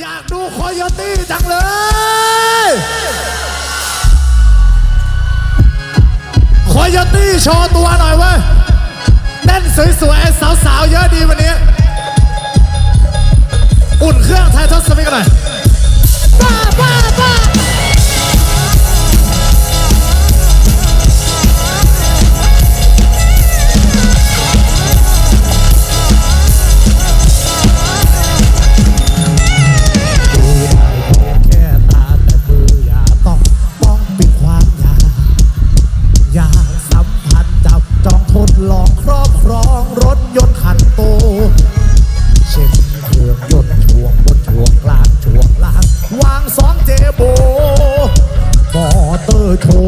อยากดูคอยตี้จังเลย คอยตี้โชว์ตัวหน่อยเว้ยเต้นสวยๆสาวๆเยอะดีวันนี้ อุ่นเครื่องไทยทศมิกหน่อยบ้าบ้า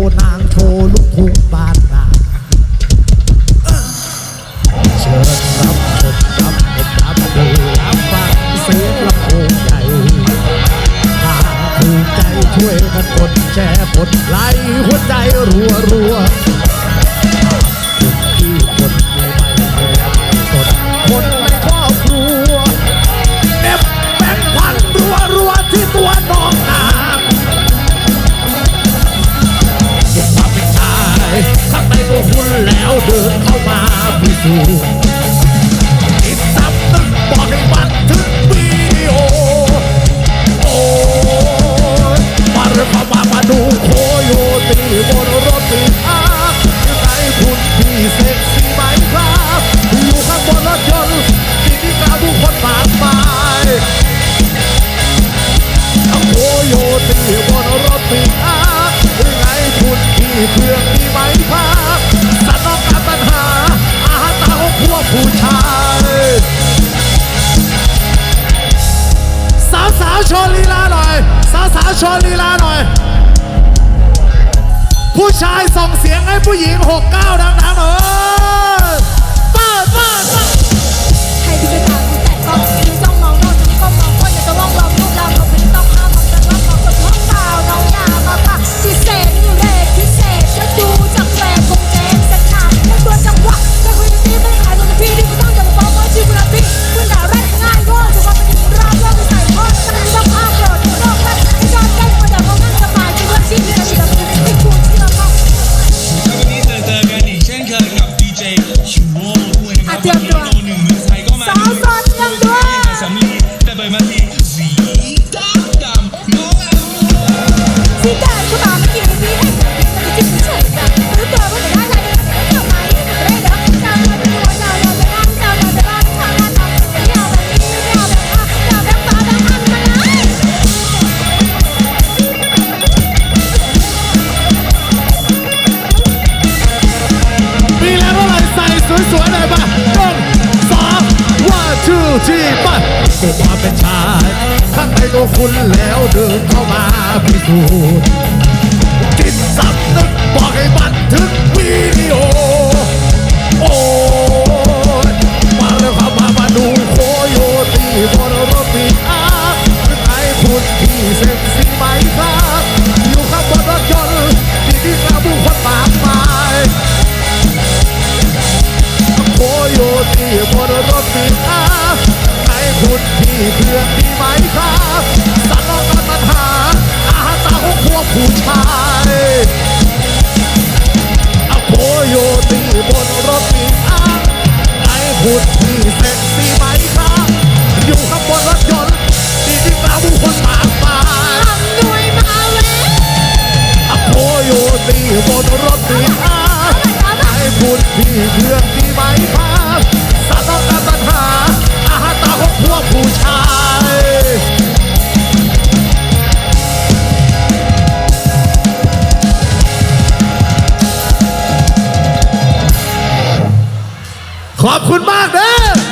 ว์นางโชว์ลูกทุ่งบ้านนาเชิญรับชมรับชมรับดูรับฟังเสียงลำโพงใหญ่หากถูกใจช่วยกันกดแชร์กดไลค์หัวใจรัวรั เดินเข้ามาพิสูจน์ติดซ้ำนึกบอกให้บันทึกวิดีโอ โอ้ยมาเริ่มเข้ามาดูโคโยตีบนรถติดอายังไงคุณพี่เซ็กซี่ไหมครับ อยู่ข้างบนรถยนต์ที่นี่กาผู้คนมากมายเอาโคโยตีบนรถติดอายังไงคุณพี่เครื่อง ผู้ชายสาวสาวโชว์ลีลาหน่อยสาวสาวโชว์ลีลาหน่อย ผู้ชายส่งเสียงให้ผู้หญิงหกเก้าดังๆหน่อเปิดเปิดเปิด รับอะเตรียมตัวยสาวสดเตรียมตัวแต่สำลีแต่เปิดมาที่สีดำ one two three ไปก็มาเป็นชายข้างในตัวคุณแล้วเดินเข้ามาพิสูจน์จิตสำนึกบอกให้บันทึก โคโยตีบนรถปีอาร์ไอ้คุณที่เครื่องดีไหมครับสั่งออกกันปัญหาอาหารตาของพวกผู้ชายเอาโคโยตีบนรถปีอาไอ้พุดที่เซ็กซี่ไหมครับอยู่ข้างบนรถยนต์ที่ที่กล่าวผู้คนมากมายทำด้วยมาเว้ยเอาโคโยตีบนรถปีอ ขอบคุณมากเด้อ